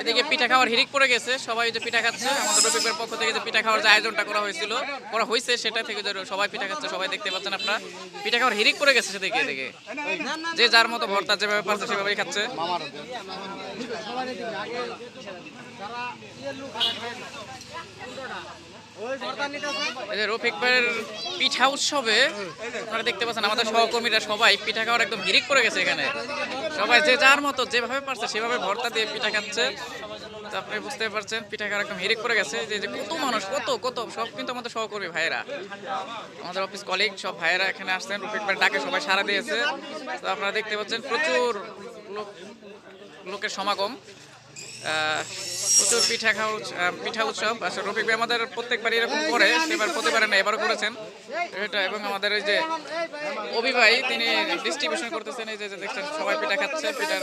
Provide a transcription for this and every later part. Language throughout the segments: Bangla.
এদিকে পিঠা খাওয়ার হিরিক পড়ে গেছে। সবাই যে পিঠা খাচ্ছে, আমাদের রফিকের পক্ষ থেকে যে পিঠা খাওয়ার যে আয়োজনটা করা হয়েছিল, করা হয়েছে, সেটা থেকে সবাই পিঠা খাচ্ছে, সবাই দেখতে পাচ্ছেন আপনারা। পিঠা খাওয়ার হিরিক পড়ে গেছে সেদিকে, এদিকে। যে যার মতো ভর্তা যেভাবে পারছে, সেভাবেই খাচ্ছে। রফিক ভাইয়ের পিঠা উৎসবে, আপনারা দেখতে পাচ্ছেন, আমাদের সহকর্মীরা সবাই পিঠা খাওয়ার একদম হিরিক পড়ে গেছে এখানে। সবাই যে যার মতো যেভাবে পারছে, সেভাবে ভর্তা দিয়ে পিঠা খাচ্ছে। তো আপনি বুঝতে পারছেন পিঠা খাওয়ার হিরিক পড়ে গেছে। যে কত মানুষ, কত কত, সব কিন্তু আমাদের সহকর্মী ভাইয়েরা। আমাদের অফিস কলিগ সব ভাইয়েরা এখানে আসছেন। রফিক ভাইয়ের ডাকে সবাই সারা দিয়েছে। তো আপনারা দেখতে পাচ্ছেন, প্রচুর লোক, লোকের সমাগম। প্রচুর পিঠা খাওয়া পিঠা উৎসব। আসলে রফিক ভাই আমাদের প্রত্যেকবার এরকম করে, সেবার প্রতিবারে না, এবারও করেছেন। এটা এবং আমাদের এই যে অভিভাই, তিনি ডিস্ট্রিবিউশন করতেছেন। এই যে দেখছেন, সবাই পিঠা খাচ্ছে পিঠার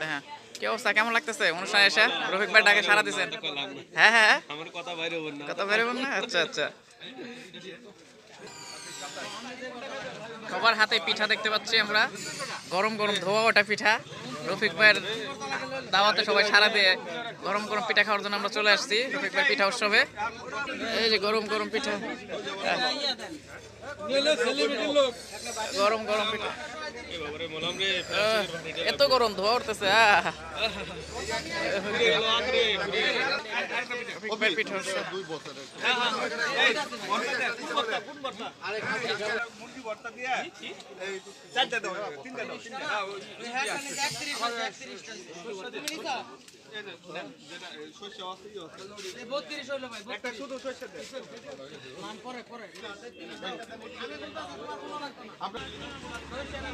হ্যাঁ কি অবস্থা? কেমন লাগতেছে? অনুষ্ঠানে এসে? রফিক ভাই ডাকে সারা দিছেন? হ্যাঁ হ্যাঁ। আমার কথা বাইরে হবেন না। কথা বেরোবেন না? আচ্ছা আচ্ছা। সবার হাতে পিঠা দেখতে পাচ্ছি আমরা। গরম গরম ধোয়া ওটা পিঠা। রফিক ভাইয়ের দাওয়াতে সবাই সারা দিয়ে গরম গরম পিঠা খাওয়ার জন্য আমরা চলে আসছি, রফিক ভাই পিঠা উৎসবে। এই যে গরম গরম পিঠা। হ্যাঁ। গরম গরম পিঠা। এত গরম ধোয়া উঠতেছে আহ।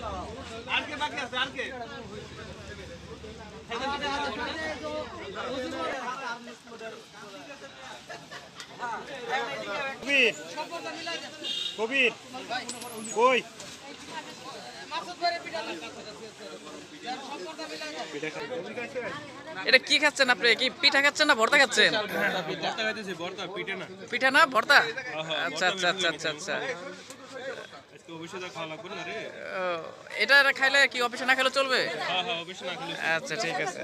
ভর্তা কবির কবির কই? এটা কি খাচ্ছেন আপনি? কি পিঠা খাচ্ছেন না ভর্তা খাচ্ছেন? ভর্তা ভর্তা পিঠে না পিঠা না ভর্তা আচ্ছা আচ্ছা আচ্ছা আচ্ছা। আচ্ছা খাওয়া লাগবে না রে। ও, এটা খাইলে কি অফিসে না খেলে চলবে? হ্যাঁ হ্যাঁ খেলে আচ্ছা ঠিক আছে।